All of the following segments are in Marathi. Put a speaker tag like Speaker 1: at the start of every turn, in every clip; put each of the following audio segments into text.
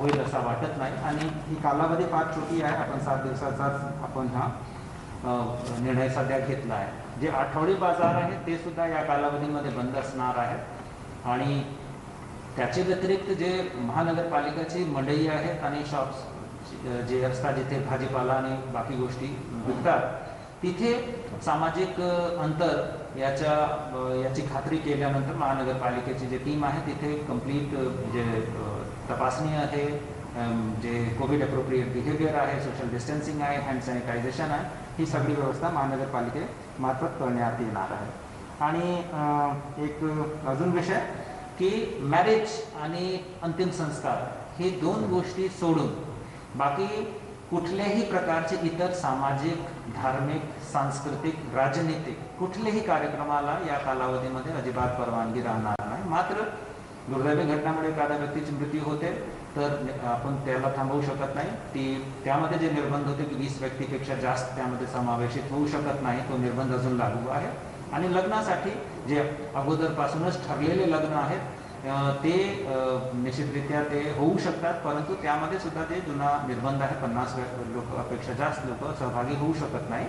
Speaker 1: होईल असा वाटत नाही. आणि ही कालावधी फार छोटी आहे. आपण सात दिवसाचाच आपण हा निर्णय सध्या घेतला आहे. जे आठवडी बाजार आहे ते सुद्धा या कालावधीमध्ये बंद असणार आहेत आणि त्याच्या व्यतिरिक्त जे महानगरपालिकाची मंडई आहेत आणि शॉप्स जे असतात जिथे भाजीपाला आणि बाकी गोष्टी विकतात तिथे सामाजिक अंतर याच्या याची खात्री केल्यानंतर महानगरपालिकेची जे टीम आहे तिथे कंप्लीट जे तपासणी आहे जे कोविड अप्रोप्रिएट बिहेवियर आहे सोशल डिस्टन्सिंग आहे हँड सॅनिटायझेशन आहे ही सगळी व्यवस्था महानगरपालिकेमार्फत करण्यात येणार आहे. आणि एक अजून विषय की मॅरेज आणि अंतिम संस्कार हे दोन गोष्टी सोडून बाकी कुठल्याही प्रकारचे इतर सामाजिक धार्मिक सांस्कृतिक राजनीतिक कुठल्याही कार्यक्रमाला या कालावधीमध्ये अजिबात परवानगी राहणार नाही. मात्र दुर्दैवी घटनामुळे एखाद्या व्यक्तीची मृत्यू होते तर आपण त्याला थांबवू शकत नाही. ती त्यामध्ये जे निर्बंध होते की वीस व्यक्तीपेक्षा जास्त त्यामध्ये समावेशित होऊ शकत नाही तो निर्बंध अजून लागू आहे. आणि लग्नासाठी जे अगोदरपासूनच ठरलेले लग्न आहेत ते निश्चितरित्या ते होऊ शकतात परंतु त्यामध्ये सुद्धा ते जुना निर्बंध आहे पन्नास लोकांपेक्षा जास्त लोक सहभागी होऊ शकत नाही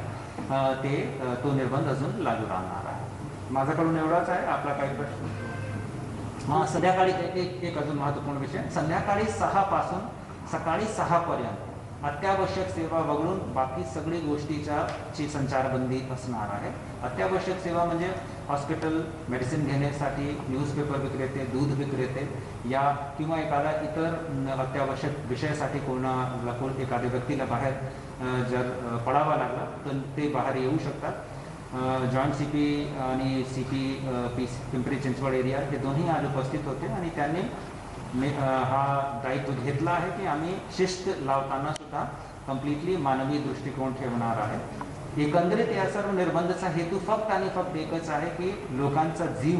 Speaker 1: ते तो निर्बंध अजून लागू राहणार आहे. माझ्याकडून एवढाच आहे. आपला काही प्रश्न? हा संध्याकाळी एक- एक अजून महत्त्वपूर्ण विषय. संध्याकाळी सहा पासून सकाळी सहा पर्यंत अत्यावश्यक सेवा वगळून बाकी सगळी गोष्टीच्या ची संचारबंदी असणार आहे. अत्यावश्यक सेवा म्हणजे हॉस्पिटल मेडिसिन घेण्यासाठी न्यूजपेपर विक्रेते दूध विक्रेते या किंवा एखादा इतर अत्यावश्यक विषयासाठी कोणाला कोण एखाद्या व्यक्तीला बाहेर जर पडावा लागला तर ते बाहेर येऊ शकतात. जॉईंट सी पी आणि C P P Pimpri Chinchwad area हे दोन्ही आज उपस्थित होते आणि त्यांनी हा दायित्व घेतला आहे की आम्ही शिस्त लावताना सुद्धा कम्प्लिटली मानवी दृष्टिकोन ठेवणार आहे. एकंदरीत या सर्व निर्बंधाचा हेतू फक्त आणि फक्त एकच आहे की लोकांचा जीव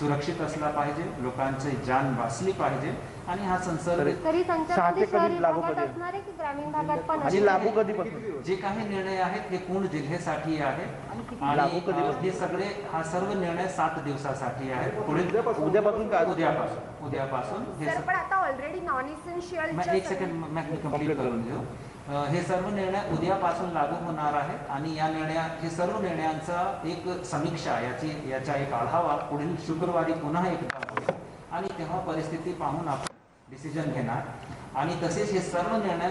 Speaker 1: सुरक्षित असला पाहिजे लोकांचे जान वाचली पाहिजे आणि हा संसर्ग
Speaker 2: तरी
Speaker 3: सहा ते
Speaker 2: संचारबंदी
Speaker 3: कधी
Speaker 2: शहरी
Speaker 3: लागू
Speaker 2: भागात
Speaker 3: कधी?
Speaker 2: असणार आहे की ग्रामीण भागात पण
Speaker 3: आणि लागू? कधीपासून
Speaker 1: जे काही निर्णय आहेत हे पूर्ण जिल्ह्यासाठी आहेत आणि
Speaker 3: लागू कधी
Speaker 1: अ, हे सगळे हा सर्व निर्णय सात दिवसासाठी आहेत. पुढील
Speaker 3: उद्यापासून काय
Speaker 1: उद्यापासून. उद्यापासून. हे
Speaker 4: सर
Speaker 1: स-
Speaker 4: पण आता ऑलरेडी नॉन
Speaker 1: मैं
Speaker 4: इसेन्शियल
Speaker 1: एक सेकंड मैं कंप्लीट करून घेऊ हे सर्व निर्णय उद्यापासून लागू होणार आहेत आणि या निर्णया हे सर्व निर्णयांचा एक समीक्षा याची याचा एक आढावा पुढील शुक्रवारी पुन्हा एकदा होईल. आणि तेव्हा परिस्थिती पाहून आपण डिसिजन घेणार. आणि तसेच हे सर्व निर्णय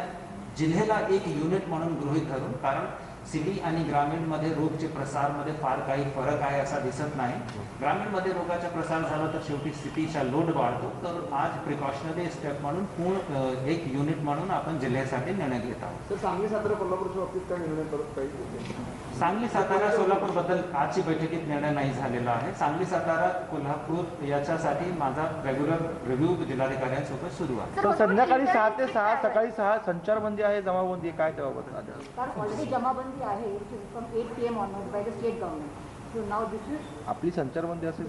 Speaker 1: जिल्ह्याला एक युनिट म्हणून गृहीत धरून कारण सिटी आणि ग्रामीणमध्ये रोगचे प्रसारमध्ये फार काही फरक आहे असा दिसत नाही. ग्रामीणमध्ये रोगाचा प्रसार झाला तर शेवटी सिटीचा लोड वाढतो. तर आज प्रिकॉशनरी स्टेप म्हणून पूर्ण एक युनिट म्हणून आपण जिल्ह्यासाठी निर्णय घेत आहोत.
Speaker 5: तर सांगली सातारा कोल्हापूरच्या बाबतीत काय निर्णय करत काही
Speaker 1: सांगली सातारा सोलापूरबद्दल आजची बैठकीत निर्णय नाही झालेला आहे. सांगली सातारा कोल्हापूर याच्यासाठी माझा रेग्युलर रिव्ह्यू जिल्हाधिकाऱ्यांसोबत सुरू आहे.
Speaker 3: तर संध्याकाळी सहा ते सहा सकाळी सहा संचारबंदी आहे जमाबंदी आहे. काय त्याबाबत
Speaker 6: Sir, ऑलरेडी आहे it is from eight P M onward by the state government
Speaker 3: so now this
Speaker 6: is आपली संचारबंदी असेल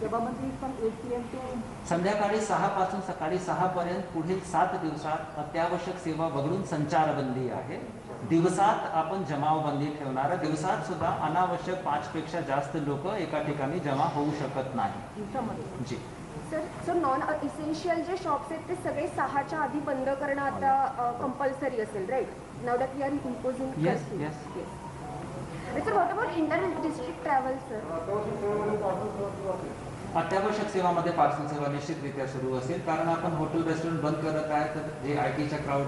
Speaker 6: there. Jamabandi is from 8 p.m. to
Speaker 1: संध्याकाळी सहा पासून सकाळी सहा पर्यंत पुढील सात दिवसात अत्यावश्यक सेवा वगळून संचारबंदी आहे दिवसात आपण जमावबंदी ठेवणार. दिवसात सुद्धा अनावश्यक पाच पेक्षा जास्त लोक एका ठिकाणी जमा होऊ शकत नाही. जी
Speaker 4: सर सर नॉन इसेन्शियल जे शॉप्स आहेत ते सगळे सहाच्या आधी बंद करणं आता कंपल्सरी असेल right now that we are imposing. Sir what about inter district travel sir
Speaker 1: अत्यावश्यक सेवामध्ये पार्सल सेवा निश्चितरित्या सुरू असेल कारण आपण हॉटेल रेस्टॉरंट बंद करत आहे तर जे आय टीच्या क्राऊड